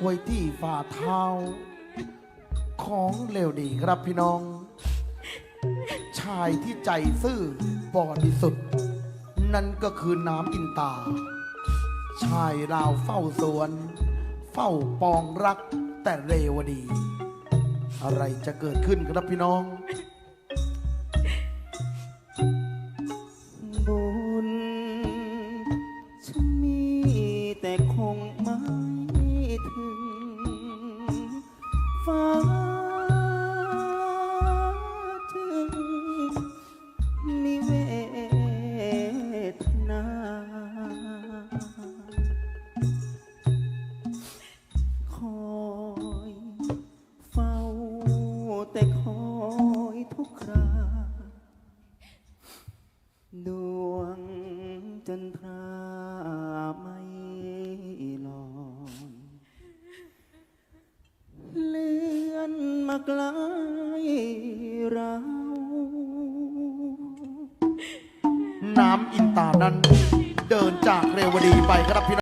ไว้ที่ฝ่าเท้า ของเลวดีครับพี่น้อง ชายที่ใจซื่อบริสุทธิ์ นั่นก็คือน้ำอินตา ชายราวเฝ้าสวน เฝ้าปองรักแต่เรวดี อะไรจะเกิดขึ้นครับพี่น้องบุญฉันมีแต่คงม่ถึ ฟ้าจึงมีเวทนา คอยเฝ้าแต่คอยทุกคราดูากลายเรา น้ำอินตานั้น เดินจากเรวดีไปครับพี่น้อง